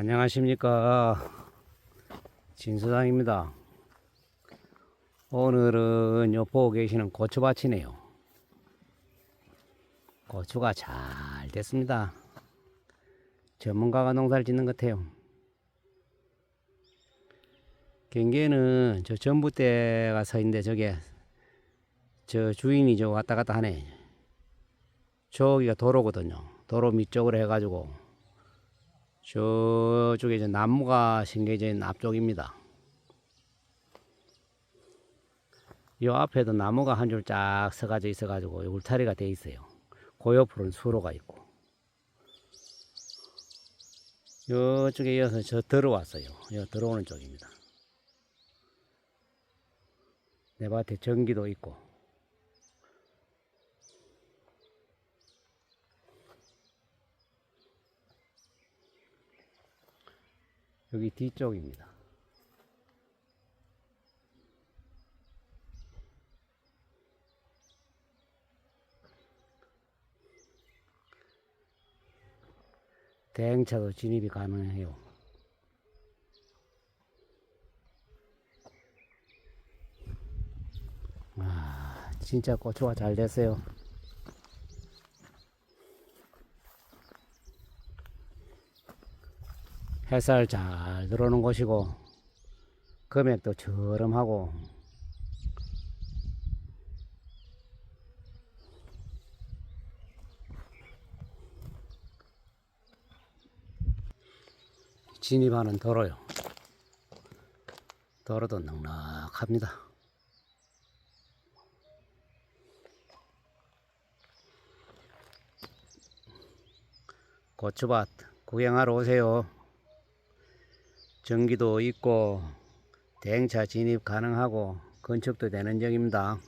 안녕하십니까. 진수장입니다. 오늘은 요 보고 계시는 고추밭이네요. 고추가 잘 됐습니다. 전문가가 농사를 짓는 것 같아요. 경계는 저 전봇대가 서 있는데 저게 저 주인이 저 왔다 갔다 하네. 저기가 도로거든요. 도로 밑쪽으로 해가지고 저쪽에 이제 나무가 심겨져 있는 앞쪽입니다. 이 앞에도 나무가 한 줄 쫙 서가져 있어가지고 울타리가 돼 있어요. 그 옆으로는 수로가 있고. 이쪽에 이어서 저 들어왔어요. 여 들어오는 쪽입니다. 내 밭에 전기도 있고. 여기 뒤쪽입니다. 대행차도 진입이 가능해요. 아, 진짜 고추가 잘 됐어요. 햇살 잘 들어오는 곳이고 금액도 저렴하고 진입하는 도로요. 도로도 넉넉합니다. 고추밭 구경하러 오세요. 전기도 있고 대행차 진입 가능하고 건축도 되는 지역입니다.